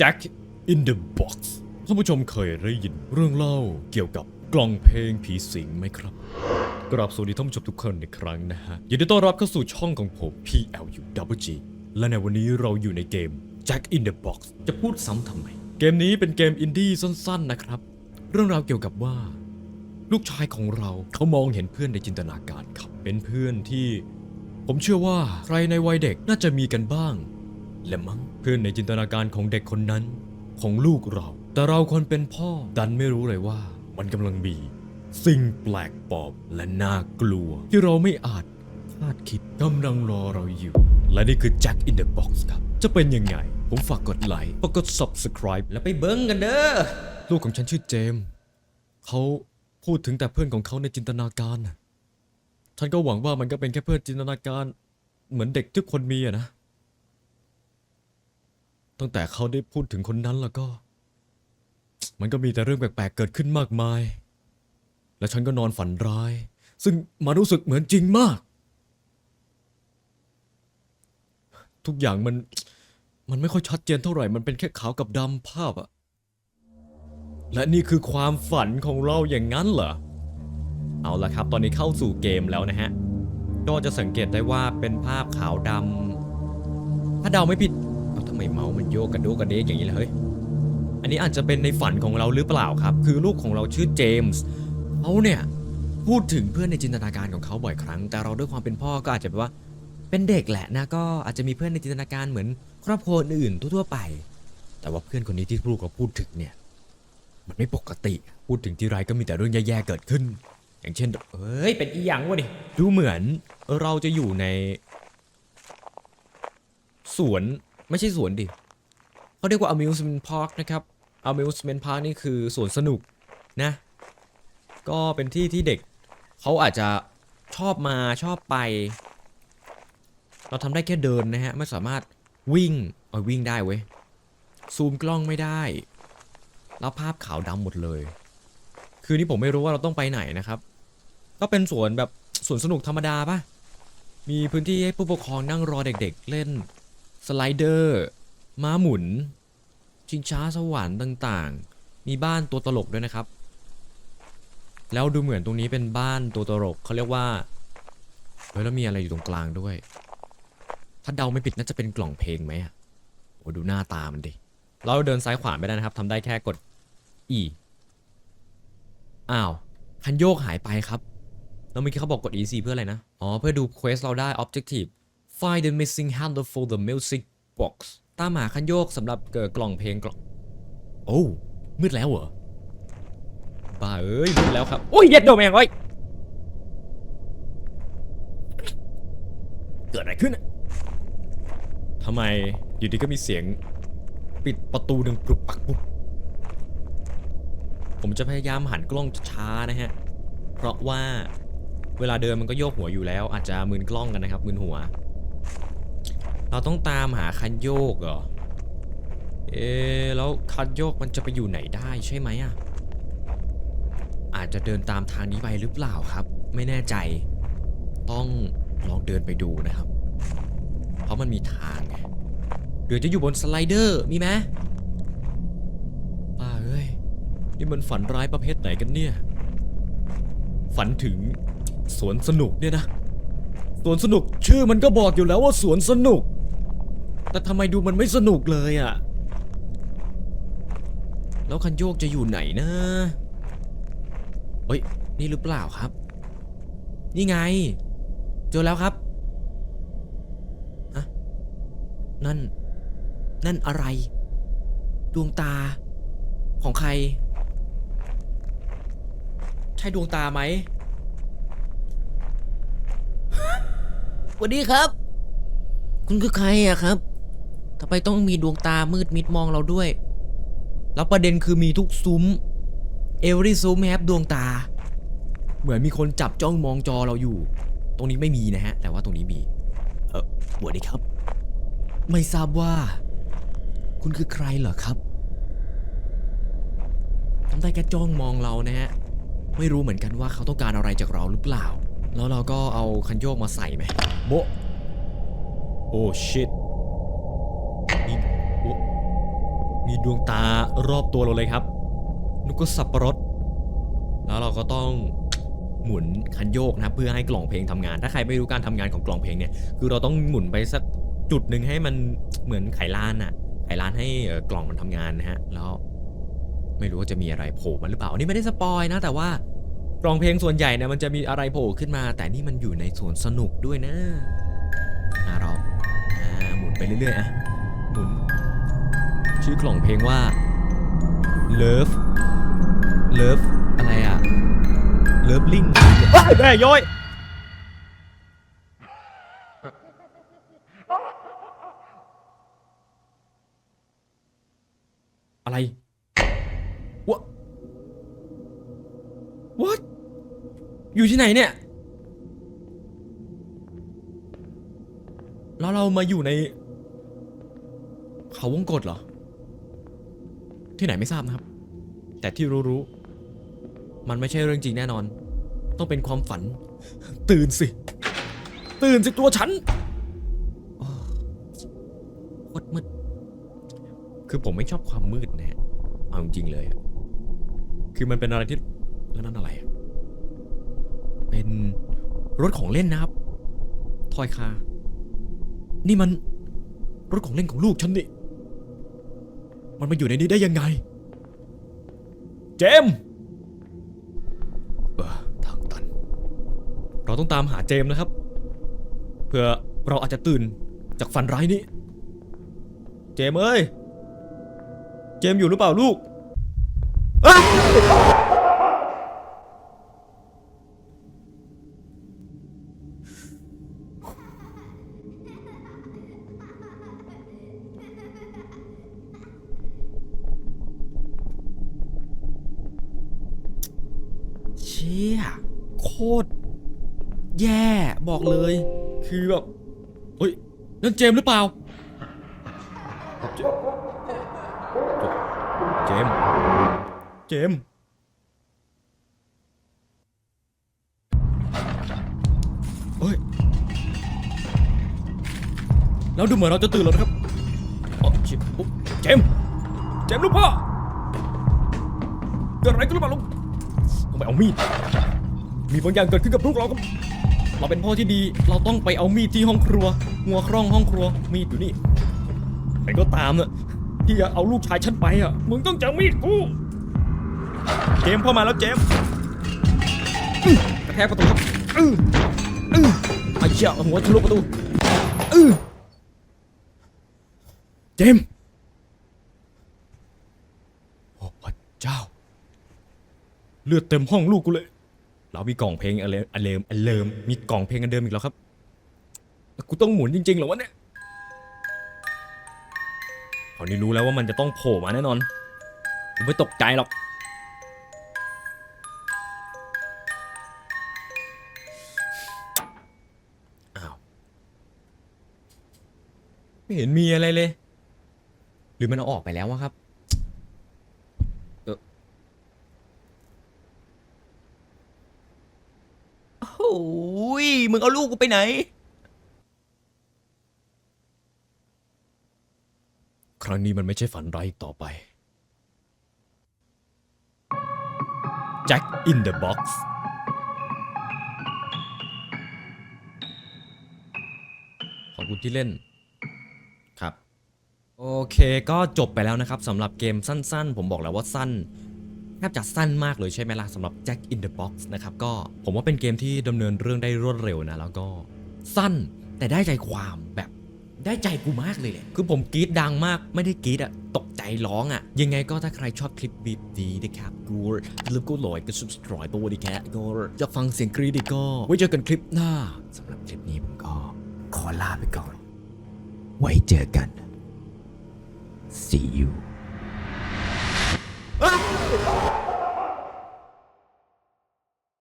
Jack in the Box ท่านผู้ชมเคยได้ยินเรื่องเล่าเกี่ยวกับกล่องเพลงผีสิงไหมครับ กราบสวัสดีท่านผู้ชมทุกคนอีกครั้งนะฮะ ยินดีต้อนรับเข้าสู่ช่องของผม PLUWG และในวันนี้เราอยู่ในเกม Jack in the Box จะพูดซ้ำทำไม เกมนี้เป็นเกมอินดี้สั้นๆนะครับ เรื่องราวเกี่ยวกับว่า ลูกชายของเราเขามองเห็นเพื่อนในจินตนาการครับ เป็นเพื่อนที่ ผมเชื่อว่าใครในวัยเด็กน่าจะมีกันบ้างและมั้ง เพื่อนในจินตนาการของเด็กคนนั้น ของลูกเรา แต่เราคนเป็นพ่อดันไม่รู้เลยว่า มันกำลังมีสิ่งแปลกปลอมและน่ากลัว ที่เราไม่อาจคาดคิดกำลังรอเราอยู่ และนี่คือ Jack in the Box ครับ จะเป็นยังไง ผมฝากกดไลค์ฝากกด subscribe แล้วไปเบิ้งกันเด้อลูกของฉันชื่อเจมส์เขาพูดถึงแต่เพื่อนของเขาในจินตนาการฉันก็หวังว่ามันก็เป็นแค่เพื่อนจินตนาการ เหมือนเด็กทุกคนมีอะนะ ตั้งแต่เขาได้พูดถึงคนนั้นแล้วก็ มันก็มีแต่เรื่องแปลกๆเกิดขึ้นมากมาย และฉันก็นอนฝันร้าย ซึ่งมารู้สึกเหมือนจริงมาก ทุกอย่างมันมันไม่ค่อยชัดเจนเท่าไหร่ มันเป็นแค่ขาวกับดำภาพอะและนี่คือความฝันของเราอย่างนั้นเหรอ เอาละครับ ตอนนี้เข้าสู่เกมแล้วนะฮะ ก็จะสังเกตได้ว่าเป็นภาพขาวดำถ้าเดาไม่ผิดาทำไมเมามันโยกกระโดกกระเดกอย่างนี้ล่ะเฮ้ย อันนี้อาจจะเป็นในฝันของเราหรือเปล่าครับ คือลูกของเราชื่อเจมส์เขาเนี่ยพูดถึงเพื่อนในจินตนาการของเขาบ่อยครั้ง แต่เราด้วยความเป็นพ่อก็อาจจะแบบว่า เป็นเด็กแหละนะก็อาจจะมีเพื่อนในจินตนาการเหมือน ครอบครัวอื่นทั่วๆไป แต่ว่าเพื่อนคนนี้ที่ลูกเราพูดถึงเนี่ยมันไม่ปกติ พูดถึงทีไรก็มีแต่เรื่องแย่ๆเกิดขึ้น อย่างเช่นเฮ้ย เป็นอีหยังวะนี่ดูเหมือนเราจะอยู่ใน สวน ไม่ใช่สวนดิเขาเรียกว่า amusement park นะครับ amusement park นี่คือสวนสนุกนะ ก็เป็นที่ที่เด็กเขาอาจจะชอบมาชอบไป เราทำได้แค่เดินนะฮะ ไม่สามารถวิ่งเอาวิ่งได้เว้ย ซูมกล้องไม่ได้ แล้วภาพขาวดำหมดเลย คือนี่ผมไม่รู้ว่าเราต้องไปไหนนะครับ ก็เป็นสวนแบบสวนสนุกธรรมดาปะมีพื้นที่ให้ผู้ปกครองนั่งรอเด็กๆเล่น สไลเดอร์ ม้าหมุน ชิงช้าสวรรค์ต่างๆ มีบ้านตัวตลกด้วยนะครับ แล้วดูเหมือนตรงนี้เป็นบ้านตัวตลกเขาเรียกว่าเฮ้ยแล้วมีอะไรอยู่ตรงกลางด้วย ถ้าเดาไม่ผิดน่าจะเป็นกล่องเพลงไหมอะโอ้ดูหน้าตามันดิ เราเดินซ้ายขวาไม่ได้นะครับทำได้แค่กด E อ้าว คันโยกหายไปครับ แล้วเมื่อกี้เขาบอกกด EC เพื่ออะไรนะ อ๋อ เพื่อดูเควสเราได้ Objective Find the missing handle for the music box ตามหาคันโยกสำหรับเกิดกล่องเพลงกล่อง โอ้มืดแล้วเหรอบ้าเอ้ยมืดแล้วครับ โอ้ยเย็ดโดแมงไว้ยเกิดอะไรขึ้นอะทำไมอยู่ดีก็มีเสียง ปิดประตูดังปลุกปักปุ๊บผมจะพยายามหันกล้องช้าๆนะฮะ เพราะว่าเวลาเดินมันก็โยกหัวอยู่แล้ว อาจจะมึนกล้องกันนะครับมึนหัว เราต้องตามหาคันโยกเหรอ เอ๊ะแล้วคันโยกมันจะไปอยู่ไหนได้ใช่ไหมอะ อาจจะเดินตามทางนี้ไปหรือเปล่าครับ ไม่แน่ใจ ต้องลองเดินไปดูนะครับ เพราะมันมีทางไงหรือจะอยู่บนสไลเดอร์มีไหมป้าเอ้ย นี่มันฝันร้ายประเภทไหนกันเนี่ย ฝันถึงสวนสนุกเนี่ยนะ สวนสนุกชื่อมันก็บอกอยู่แล้วว่าสวนสนุก แต่ทำไมดูมันไม่สนุกเลยอะ่ะ แล้วคันโยกจะอยู่ไหนนะเฮ้ย นี่หรือเปล่าครับ นี่ไง เจอแล้วครับอะนั่น นั่นอะไร ดวงตา ของใคร ใช่ดวงตาไหมสวัสดีครับ คุณคือใครอะครับ ทำไมต้องมีดวงตามืดมิดมองเราด้วย แล้วประเด็นคือมีทุกซุ้ม เอว y ีซุ้มแฮปดวงตา เหมือนมีคนจับจ้องมองจอเราอยู่ ตรงนี้ไม่มีนะฮะ แต่ว่าตรงนี้มี เออสวัสดีครับ ไม่ทราบว่า คุณคือใครเหรอครับทำได้แค่จ้องมองเรานะฮะ ไม่รู้เหมือนกันว่าเขาต้องการอะไรจากเราหรือเปล่า แล้วเราก็เอาคันโยกมาใส่ไหมโบโอ้ชิต มีดวงตารอบตัวเราเลยครับนุกก็สับปะรด แล้วเราก็ต้องหมุนคันโยกนะเพื่อให้กล่องเพลงทำงาน ถ้าใครไม่รู้การทำงานของกล่องเพลงเนี่ย คือเราต้องหมุนไปสักจุดหนึ่งให้มันเหมือนไขลานอะไขลานให้กล่องมันทำงานนะฮะ แล้วไม่รู้ว่าจะมีอะไรโผล่มาหรือเปล่า อันนี้ไม่ได้สปอยนะ แต่ว่ากล่องเพลงส่วนใหญ่เนี่ยมันจะมีอะไรโผล่ขึ้นมา แต่นี่มันอยู่ในสวนสนุกด้วยนะอะเราอ่าหมุนไปเรื่อยๆอะหมุน ชื่อกล่องเพลงว่า Love Love อะไรอะ Love Link แม่ย้อยอะไร What What อยู่ที่ไหนเนี่ย แล้วเรามาอยู่ใน เขาวงกฏเหรอ ที่ไหนไม่ทราบนะครับ แต่ที่รู้ๆมันไม่ใช่เรื่องจริงแน่นอน ต้องเป็นความฝัน ตื่นสิ ตื่นสิตัวฉันโคตรมืดคือผมไม่ชอบความมืดนะฮะเอาจริงเลยคือมันเป็นอะไรที่แล้วนั่นอะไรเป็นรถของเล่นนะครับทอยคา นี่มันรถของเล่นของลูกฉันนี่ มันมาอยู่ในนี้ได้ยังไง เจมส์เออทางตัน เราต้องตามหาเจมส์นะครับ เพื่อเราอาจจะตื่นจากฝันร้ายนี้ เจมส์เอ้ย เจมส์อยู่หรือเปล่าลูก ชี่ยโคตรแย่บอกเลย คือแบบเฮ้ยนั่นเจมหรือเปล่าเจเจม เจม เฮ้ย แล้วดูเหมือนเราจะตื่นแล้วนะครับอ๋อชิบปุ๊บเจม เจมลูกพ่อ เกิดอะไรขึ้นหรือเปล่าลูก ต้องไปเอามีด มีบางอย่างเกิดขึ้นกับลูกเราครับเราเป็นพ่อที่ดี เราต้องไปเอามีดที่ห้องครัว งัวคร่องห้องครัว มีดอยู่นี่ใครก็ตามน่ะที่จะเอาลูกชายฉันไปอะมึงต้องเจอมีดกู เจมเข้ามาแล้วเจมกระแทกประตูครับอืออือไอ้เชี่ยหัวทะลุประตูอือเจมโอ้พระเจ้า เลือดเต็มห้องลูกกูเลย เรามีกล่องเพลงอะไรอันเดิมอันเดิมมีกล่องเพลงอันเดิมอีกแล้วครับกูต้องหมุนจริงๆเหรอวะเนี่ยคราวนี้รู้แล้วว่ามันจะต้องโผล่มาแน่นอนกูไม่ตกใจหรอก อ้าว ไม่เห็นมีอะไรเลย หรือมันเอาออกไปแล้ววะครับ โอ้ยมึงเอาลูกกูไปไหน ครั้งนี้มันไม่ใช่ฝันร้ายอีกต่อไป Jack in the Box ขอบคุณที่เล่นครับ โอเคก็จบไปแล้วนะครับสำหรับเกมสั้นๆ ผมบอกแล้วว่าสั้น บจะสั้นมากเลยใช่ไหมล่ะสำหรับ Jack in the Box นะครับก็ผมว่าเป็นเกมที่ดำเนินเรื่องได้รวดเร็วนะแล้วก็สั้นแต่ได้ใจความแบบได้ใจกูมากเลยแหละคือผมกรี๊ดดังมากไม่ได้กรี๊ดอะตกใจร้องอะยังไงก็ถ้าใครชอบคลิปแบบนี้นะครับกูอย่าลืมกดไลค์กด subscribe ตัวดีแค่ก็อยากฟังเสียงกรี๊ดอีกก็ ไว้เจอกันคลิปหน้าสำหรับคลิปนี้ผมก็ขอลาไปก่อน ไว้เจอกัน see you